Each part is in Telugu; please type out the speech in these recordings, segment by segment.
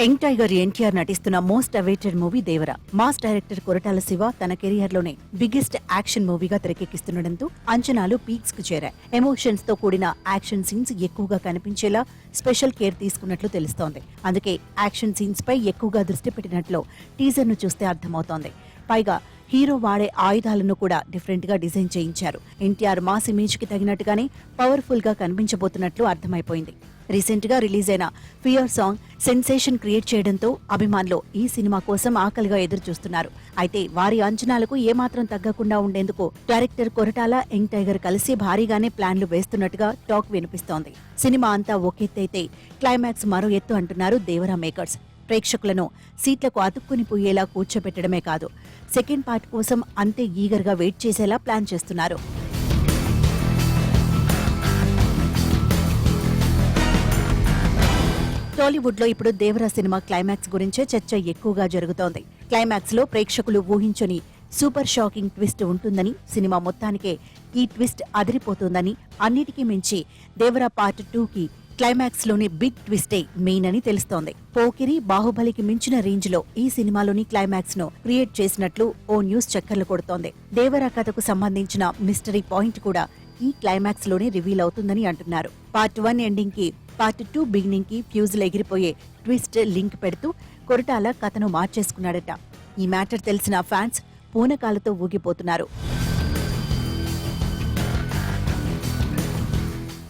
యంగ్ టైగర్ ఎన్టీఆర్ నటిస్తున్న most awaited movie Devara. Mass director Koratala Siva తన కెరియర్లోనే బిగ్గెస్ట్ యాక్షన్ మూవీగా తెరకెక్కిస్తుండటంతో అంచనాలు పీక్స్కు చేరాయి. ఎమోషన్స్తో కూడిన యాక్షన్ సీన్స్ ఎక్కువగా కనిపించేలా స్పెషల్ కేర్ తీసుకున్నట్లు తెలుస్తోంది. అందుకే యాక్షన్ సీన్స్ పై ఎక్కువగా దృష్టి పెట్టినట్లు టీజర్ను చూస్తే అర్థమవుతోంది. పైగా హీరో వాడే ఆయుధాలను కూడా డిఫరెంట్గా డిజైన్ చేయించారు. ఎన్టీఆర్ మాస్ ఇమేజ్కి తగినట్టుగానే పవర్ఫుల్గా కనిపించబోతున్నట్లు అర్థమైపోయింది. రీసెంట్గా రిలీజ్ అయిన ఫియర్ సాంగ్ సెన్సేషన్ క్రియేట్ చేయడంతో అభిమానులు ఈ సినిమా కోసం ఆకలిగా ఎదురు చూస్తున్నారు అయితే వారి అంచనాలకు ఏమాత్రం తగ్గకుండా ఉండేందుకు డైరెక్టర్ కొరటాల యంగ్ టైగర్ కలిసి భారీగానే ప్లాన్లు వేస్తున్నట్టుగా టాక్ వినిపిస్తోంది. సినిమా అంతా ఒకెత్తైతే క్లైమాక్స్ మరో ఎత్తు అంటున్నారు దేవరా మేకర్స్. ప్రేక్షకులను సీట్లకు అతుక్కుని పోయేలా కూర్చోబెట్టడమే కాదు సెకండ్ పార్ట్ కోసం అంతే ఈగర్గా వెయిట్ చేసేలా ప్లాన్ చేస్తున్నారు. టాలీవుడ్లో ఇప్పుడు దేవరా సినిమా క్లైమాక్స్ గురించే చర్చ ఎక్కువగా జరుగుతోంది. క్లైమాక్స్లో ప్రేక్షకులు ఊహించని సూపర్ షాకింగ్ ట్విస్ట్ ఉంటుందని సినిమా మొత్తానికే ఈ ట్విస్ట్ అదిరిపోతుందని అన్నిటికీ మించి దేవరా పార్ట్ టూ కి క్లైమాక్స్లోని బిగ్ ట్విస్టే మెయిన్ అని తెలుస్తోంది. పోకిరి బాహుబలికి మించిన రేంజ్లో ఈ సినిమాలోని క్లైమాక్స్ను క్రియేట్ చేసినట్లు ఓ న్యూస్ చక్కర్లు కొడుతోంది. దేవరా కథకు సంబంధించిన మిస్టరీ పాయింట్ కూడా ఈ క్లైమాక్స్లోనే రివీల్ అవుతుందని అంటున్నారు. పార్ట్ వన్ ఎండింగ్కి పార్ట్ టూ బిగినింగ్కి ఫ్యూజులు ఎగిరిపోయే ట్విస్ట్ లింక్ పెడుతూ కొరటాల కథను మార్చేసుకున్నాడట. ఈ మ్యాటర్ తెలిసిన ఫ్యాన్స్ పూనకాలతో ఊగిపోతున్నారు.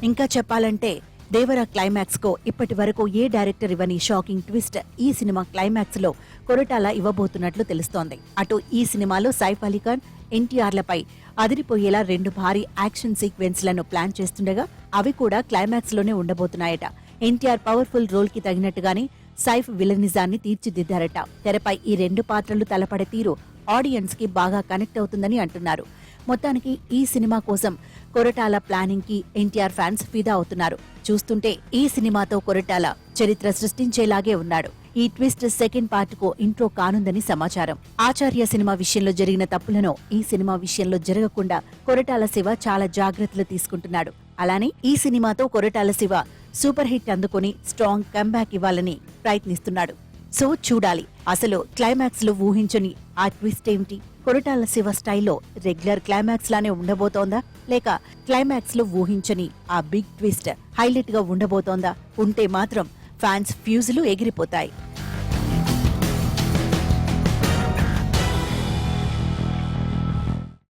ఇంకా చెప్పాలంటే దేవర క్లైమాక్స్ కో ఇప్పటి వరకు ఏ డైరెక్టర్ ఇవ్వని షాకింగ్ ట్విస్ట్ ఈ సినిమా క్లైమాక్స్లో కొరటాల ఇవ్వబోతున్నట్లు తెలుస్తోంది. అటు ఈ సినిమాలో సైఫ్ అలీ ఖాన్ ఎన్టీఆర్లపై అదిరిపోయేలా రెండు భారీ యాక్షన్ సీక్వెన్స్లను ప్లాన్ చేస్తుండగా అవి కూడా క్లైమాక్స్లోనే ఉండబోతున్నాయట. ఎన్టీఆర్ పవర్ఫుల్ రోల్కి తగినట్టుగానే సైఫ్ విలనిజాన్ని తీర్చిదిద్దారట. తెరపై ఈ రెండు పాత్రలు తలపడే తీరు ఆడియన్స్కి బాగా కనెక్ట్ అవుతుందని అంటున్నారు. మొత్తానికి ఈ సినిమా కోసం కొరటాల ప్లానింగ్కి ఎన్టీఆర్ ఫ్యాన్స్ ఫిదా అవుతున్నారు. చూస్తుంటే ఈ సినిమాతో కొరటాల చరిత్ర సృష్టించేలాగే ఉన్నాడు. ఈ ట్విస్ట్ సెకండ్ పార్ట్కు ఇంట్రో కానుందని సమాచారం. ఆచార్య సినిమా విషయంలో జరిగిన తప్పులను ఈ సినిమా విషయంలో జరగకుండా కొరటాల శివ చాలా జాగ్రత్తలు తీసుకుంటున్నాడు. అలానే ఈ సినిమాతో కొరటాల శివ సూపర్ హిట్ అందుకుని స్ట్రాంగ్ కంబ్యాక్ ఇవ్వాలని ప్రయత్నిస్తున్నాడు. సో చూడాలి. అసలు క్లైమాక్స్లో ఊహించని ఆ ట్విస్ట్ ఏమిటి? కొరటాల శివ స్టైల్లో రెగ్యులర్ క్లైమాక్స్ లానే ఉండబోతోందా? లేక క్లైమాక్స్లో ఊహించని ఆ బిగ్ ట్విస్ట్ హైలైట్గా ఉండబోతోందా? ఉంటే మాత్రం ఫ్యాన్స్ ఫ్యూజులు ఎగిరిపోతాయి.